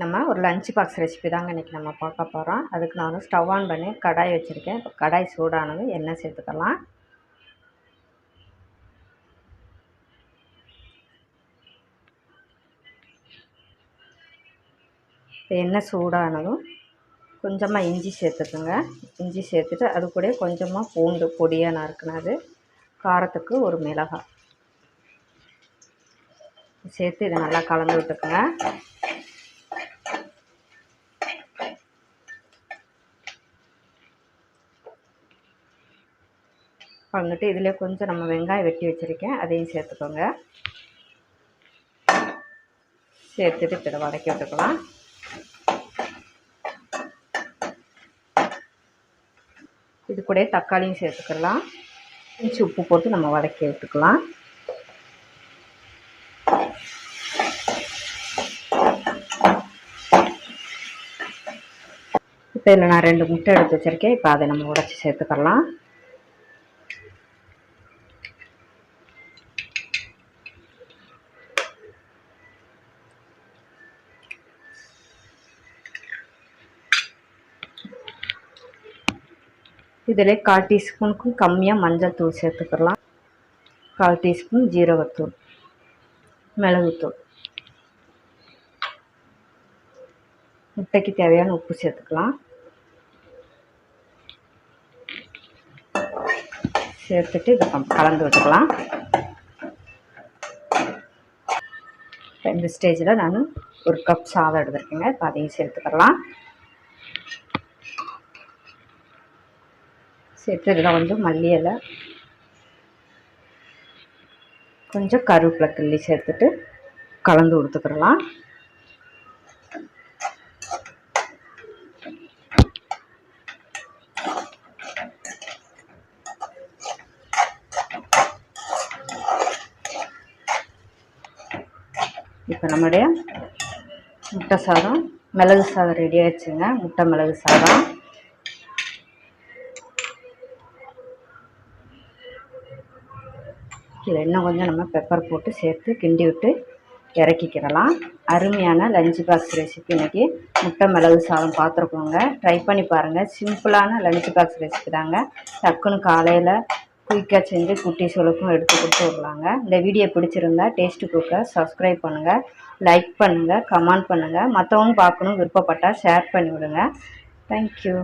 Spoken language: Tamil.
நம்ம ஒரு லஞ்ச் பாக்ஸ் ரெசிபி தாங்க இன்றைக்கி நம்ம பார்க்க போகிறோம் அதுக்கு நான் வந்து ஸ்டவ் ஆன் பண்ணி கடாய் வச்சுருக்கேன். இப்போ கடாய் சூடானது எண்ணெய் சேர்த்துக்கலாம். இப்போ எண்ணெய் சூடானதும் கொஞ்சமாக இஞ்சி சேர்த்துக்குங்க. இஞ்சி சேர்த்துட்டு அது கூட கொஞ்சமாக பூண்டு பொடியாக நறுக்கினது காரத்துக்கு ஒரு மிளகாய். சேர்த்து இதை நல்லா கலந்து விட்டுக்குங்க. வந்துட்டு இதில் கொஞ்சம் நம்ம வெங்காயம் வெட்டி வச்சுருக்கேன். அதையும் சேர்த்துக்கோங்க. சேர்த்துட்டு இப்போ இதை வதக்கி விட்டுக்கலாம். இது கூட தக்காளியும் சேர்த்துக்கலாம். இஞ்சி உப்பு போட்டு நம்ம வதக்கி விட்டுக்கலாம். இப்போ இதில் நான் ரெண்டு முட்டை எடுத்து வச்சுருக்கேன். இப்போ அதை நம்ம உடச்சி சேர்த்துக்கலாம். இதில் கால் டீஸ்பூனுக்கும் கம்மியாக மஞ்சள் தூள் சேர்த்துக்கலாம். கால் டீஸ்பூன் ஜீரகத்தூள் மிளகுத்தூள். முட்டைக்கு தேவையான உப்பு சேர்த்துக்கலாம். சேர்த்துட்டு இதை கலந்து விட்டுக்கலாம். இந்த ஸ்டேஜில் நான் ஒரு கப் சாதம் எடுத்துருக்கேங்க. இப்போ அதையும் சேர்த்துக்கலாம். சேர்த்து இதில் கொஞ்சம் மல்லி இலை கொஞ்சம் கருவேப்பிலை கிள்ளி சேர்த்துட்டு கலந்து கொடுத்துக்கிறலாம் இப்போ நம்முடைய முட்டை சாதம் மிளகு சாதம் ரெடி ஆயிடுச்சுங்க. முட்டை மிளகு சாதம். இதில் இன்னும் கொஞ்சம் நம்ம பெப்பர் போட்டு சேர்த்து கிண்டி விட்டு இறக்கிக்கிடலாம். அருமையான லஞ்ச் பாக்ஸ் ரெசிபி இன்றைக்கி முட்டை மிளகு சாதம் பார்த்துருக்கோங்க. ட்ரை பண்ணி பாருங்கள் சிம்பிளான லஞ்ச் பாக்ஸ் ரெசிபி தாங்க. டக்குன்னு காலையில் குயிக்காக செஞ்சு குட்டீஸ்களுக்கும் எடுத்து கொடுத்து விடலாங்க. இந்த வீடியோ பிடிச்சிருந்தா டேஸ்ட்டு குக்கை சப்ஸ்கிரைப் பண்ணுங்கள் லைக் பண்ணுங்கள் கமெண்ட் பண்ணுங்கள் மற்றவங்க பார்க்கணும் விருப்பப்பட்டால் ஷேர் பண்ணி விடுங்க தேங்க்யூ